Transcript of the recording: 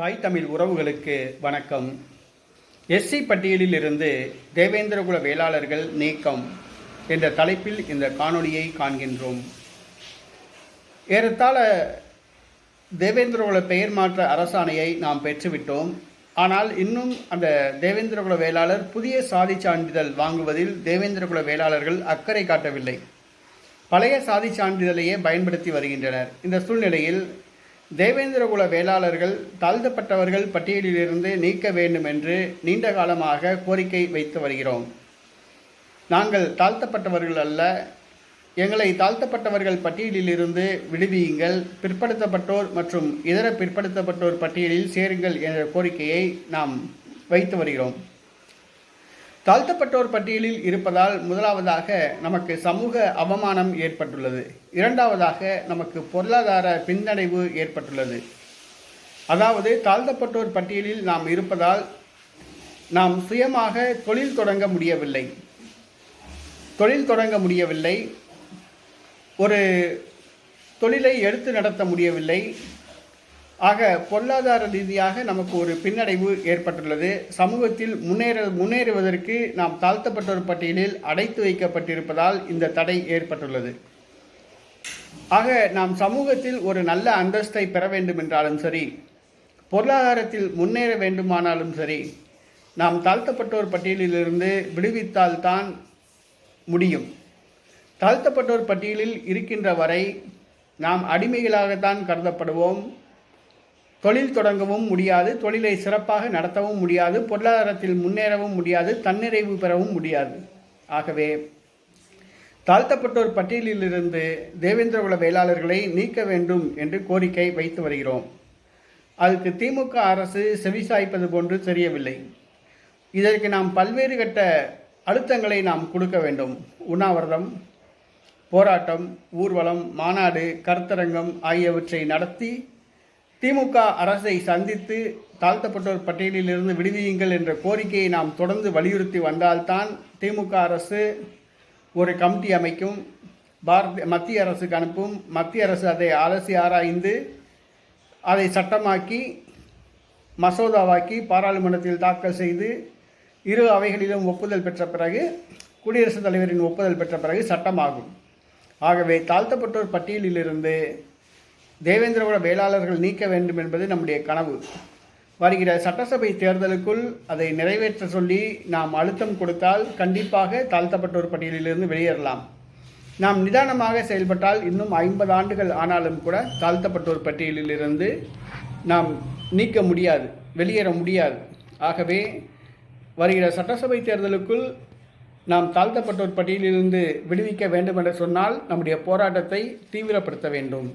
தாய் தமிழ் உறவுகளுக்கு வணக்கம். எஸ்சி பட்டியலில் இருந்து தேவேந்திரகுல வேளாளர்கள் நீக்கம் என்ற தலைப்பில் இந்த காணொளியை காண்கின்றோம். ஏறத்தாழ தேவேந்திரகுல பெயர் மாற்ற அரசாணையை நாம் பெற்றுவிட்டோம். ஆனால் இன்னும் அந்த தேவேந்திரகுல வேளாளர் புதிய சாதி சான்றிதழ் வாங்குவதில் தேவேந்திரகுல வேளாளர்கள் அக்கறை காட்டவில்லை. பழைய சாதி சான்றிதழையே பயன்படுத்தி வருகின்றனர். இந்த சூழ்நிலையில் தேவேந்திரகுல வேளாளர்கள் தாழ்த்தப்பட்டவர்கள் பட்டியலிலிருந்து நீக்க வேண்டும் என்று நீண்ட காலமாக கோரிக்கை வைத்து வருகிறோம். நாங்கள் தாழ்த்தப்பட்டவர்கள் அல்ல. எங்களை தாழ்த்தப்பட்டவர்கள் பட்டியலிலிருந்து விடுவியுங்கள். பிற்படுத்தப்பட்டோர் மற்றும் இதர பிற்படுத்தப்பட்டோர் பட்டியலில் சேருங்கள் என்ற கோரிக்கையை நாம் வைத்து வருகிறோம். தாழ்த்தப்பட்டோர் பட்டியலில் இருப்பதால் முதலாவதாக நமக்கு சமூக அவமானம் ஏற்பட்டுள்ளது. இரண்டாவதாக நமக்கு பொருளாதார பின்னடைவு ஏற்பட்டுள்ளது. அதாவது தாழ்த்தப்பட்டோர் பட்டியலில் நாம் இருப்பதால் நாம் சுயமாக தொழில் தொடங்க முடியவில்லை. தொழில் தொடங்க முடியவில்லை. ஒரு தொழிலை எடுத்து நடத்த முடியவில்லை. ஆக பொருளாதார ரீதியாக நமக்கு ஒரு பின்னடைவு ஏற்பட்டுள்ளது. சமூகத்தில் முன்னேற முன்னேறுவதற்கு நாம் தாழ்த்தப்பட்டோர் பட்டியலில் அடைத்து வைக்கப்பட்டிருப்பதால் இந்த தடை ஏற்பட்டுள்ளது. ஆக நாம் சமூகத்தில் ஒரு நல்ல அந்தஸ்தை பெற வேண்டும் என்றாலும் சரி பொருளாதாரத்தில் முன்னேற வேண்டுமானாலும் சரி நாம் தாழ்த்தப்பட்டோர் பட்டியலிலிருந்து விடுவித்தால்தான் முடியும். தாழ்த்தப்பட்டோர் பட்டியலில் இருக்கின்ற வரை நாம் அடிமைகளாகத்தான் கருதப்படுவோம். தொழில் தொடங்கவும் முடியாது தொழிலை சிறப்பாக நடத்தவும் முடியாது பொருளாதாரத்தில் முன்னேறவும் முடியாது தன்னிறைவு பெறவும் முடியாது. ஆகவே தாழ்த்தப்பட்டோர் பட்டியலிலிருந்து தேவேந்திரகுல வேளாளர்களை நீக்க வேண்டும் என்று கோரிக்கை வைத்து வருகிறோம். அதுக்கு திமுக அரசு செவிசாய்ப்பது போன்று தெரியவில்லை. இதற்கு நாம் பல்வேறு கட்ட அழுத்தங்களை நாம் கொடுக்க வேண்டும். உண்ணாவிரதம் போராட்டம் ஊர்வலம் மாநாடு கருத்தரங்கம் ஆகியவற்றை நடத்தி திமுக அரசை சந்தித்து தாழ்த்தப்பட்டோர் பட்டியலிலிருந்து விடுவியுங்கள் என்ற கோரிக்கையை நாம் தொடர்ந்து வலியுறுத்தி வந்தால்தான் திமுக அரசு ஒரு கமிட்டி அமைக்கும். பாரத மத்திய அரசுக்கு அனுப்பும். மத்திய அரசு அதை அலசி ஆராய்ந்து அதை சட்டமாக்கி மசோதாவாக்கி பாராளுமன்றத்தில் தாக்கல் செய்து இரு அவைகளிலும் ஒப்புதல் பெற்ற பிறகு குடியரசுத் தலைவரின் ஒப்புதல் பெற்ற பிறகு சட்டமாகும். ஆகவே தாழ்த்தப்பட்டோர் பட்டியலிலிருந்து தேவேந்திரகுல வேளாளர்கள் நீக்க வேண்டும் என்பது நம்முடைய கனவு. வருகிற சட்டசபை தேர்தலுக்குள் அதை நிறைவேற்ற சொல்லி நாம் அழுத்தம் கொடுத்தால் கண்டிப்பாக தாழ்த்தப்பட்டோர் பட்டியலிலிருந்து வெளியேறலாம். நாம் நிதானமாக செயல்பட்டால் இன்னும் ஐம்பது ஆண்டுகள் ஆனாலும் கூட தாழ்த்தப்பட்டோர் பட்டியலிலிருந்து நாம் நீக்க முடியாது வெளியேற முடியாது. ஆகவே வருகிற சட்டசபை தேர்தலுக்குள் நாம் தாழ்த்தப்பட்டோர் பட்டியலிலிருந்து விடுவிக்க வேண்டும் என்று சொன்னால் நம்முடைய போராட்டத்தை தீவிரப்படுத்த வேண்டும்.